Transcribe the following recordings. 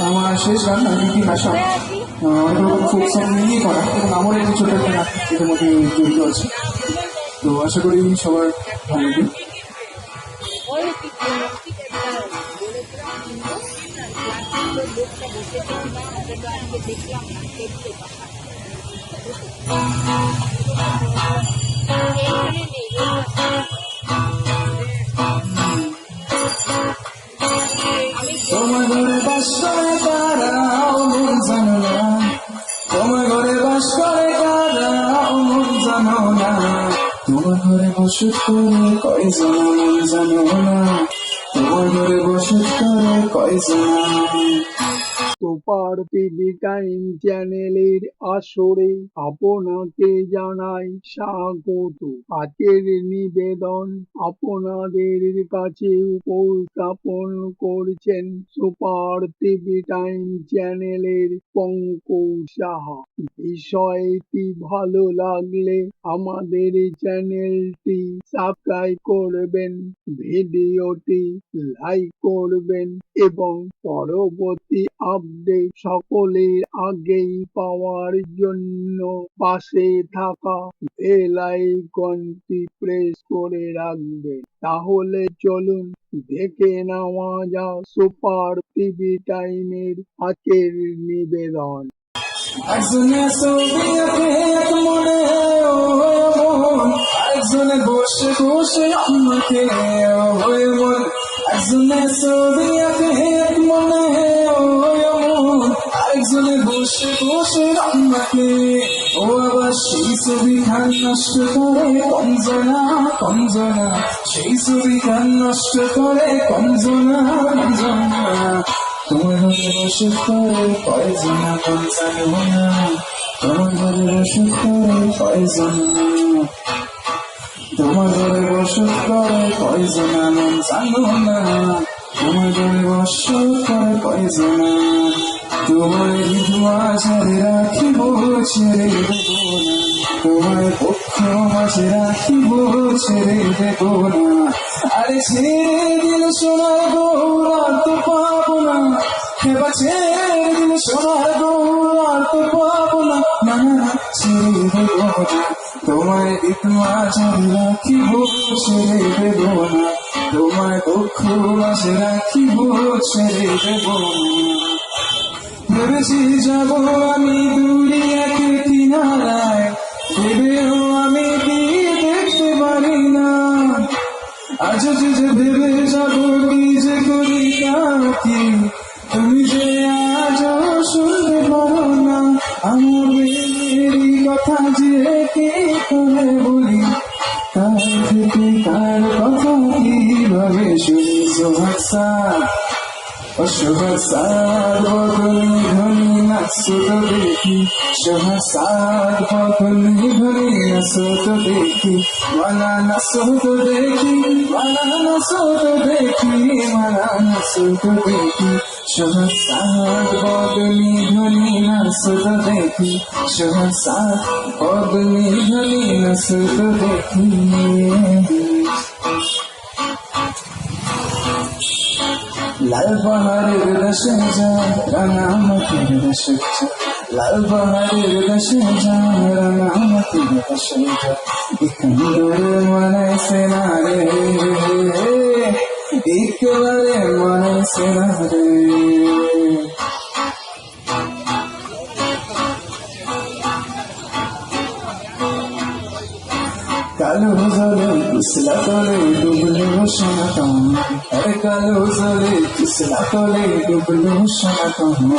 আমার শেষ গান রীতি ভাষা অনেক রকম ফোক সং নিয়েই করা এবং আমার একটি ছোট একটা নাটক এটার মধ্যে জড়িত আছে তো আশা করি সবার ভালো লাগবে তোমার ঘরে বাস করে কারাও মন জানো না। তোমার ঘরে বাস করে কারাও মন জানো না। তোমার ঘরে বসত করে কয়জন জানো না। তোমার ঘরে বসত করে কয়জন? সুপার টিভি টাইম চ্যানেলের আসরে আপনাকে জানাই স্বাগত। আজকের নিবেদন আপনাদের কাছে উপস্থাপন করছেন সুপার টিভি টাইম চ্যানেলের পঙ্কজ সাহা। বিষয়টি ভালো লাগলে আমাদের চ্যানেলটি সাবস্ক্রাইব করবেন, ভিডিওটি লাইক করবেন এবং পরবর্তী আপডেট সকলের আগেই পাওয়ার জন্য পাশে থাকা বেল আইকনটি প্রেস করে রাখবেন তাহলে চলুন দেখে নেওয়া যাক সুপার টিভি টাইমের আজকের নিবেদন। একজনে ছবি এক মনে একজনে বসে বসে আমাকে হয়ে মন। একজনে ছবি এক মন একজনে বসে বসে আমাকে ও আবার সেই ছবি খান নষ্ট করে কঞ্জনা কঞ্জনা সেই ছবি খান নষ্ট করে কঞ্জনা কঞ্জনা তোমার ঘরে বসে করে কয়জনা মন জানো না তোমার ঘরে বসে করে কয়জনা। তোমার ঘরে বসে করে কয়জনা মন তোমার ঘরে বসে করে কয়জনা। তোমার বিধবা ছেড়ে রাখিব ছেড়ে দেব না। তোমার পক্ষ মাঝে রাখিব ছেড়ে দেব না। আরে ছেড়ে দিলে সোনার গৌরার তো পাবো না এবার ছেড়ে দিলে সোনার গৌরার তো পাবো না না ছেড়ে দেব না। তোমায় বিধবা ছেড়ে রাখিব ছেড়ে দেব না। তোমায় পক্ষ মাঝে রাখিব ছেড়ে দেব না। ভেবেছি যাব আমি দুনিয়াকে কিনারায়। ভেবেও আমি দিয়ে দেখতে পারি না। আজ যে ভেবে যাব, কি যে করি কাকি? তুমি যে আজ শুনতে পারো না। আমার মেয়েরই কথা যে কে করে বলি? তার থেকে তার কথা কীভাবে শুনি সোহাসা عاشقا صدها کنی کنی نقصدو بگی عاشقا صدها کنی کنی نقصدو بگی والا نقصدو بگی والا نقصدو بگی والا نقصدو بگی شما سعد باد می‌دونی نسل دیدی شما سعد باد می‌دونی نسل دیکی البهاري رشجة أنا عمتي رشجة البهاري رشجة أنا عمتي رشجة إكبر কালো জলে পিছলা তলে ডুবলো সনাতন। আরে কালো জলে পিছলা তলে ডুবলো সনাতন।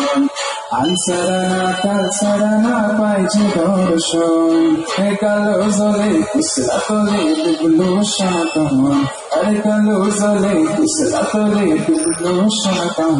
আনসারানা কালসারানা পাইছে দর্শন। হে কালো জলে পিছলা তলে ডুবলো সনাতন। আরে কালো জলে পিছলা তলে ডুবলো সনাতন।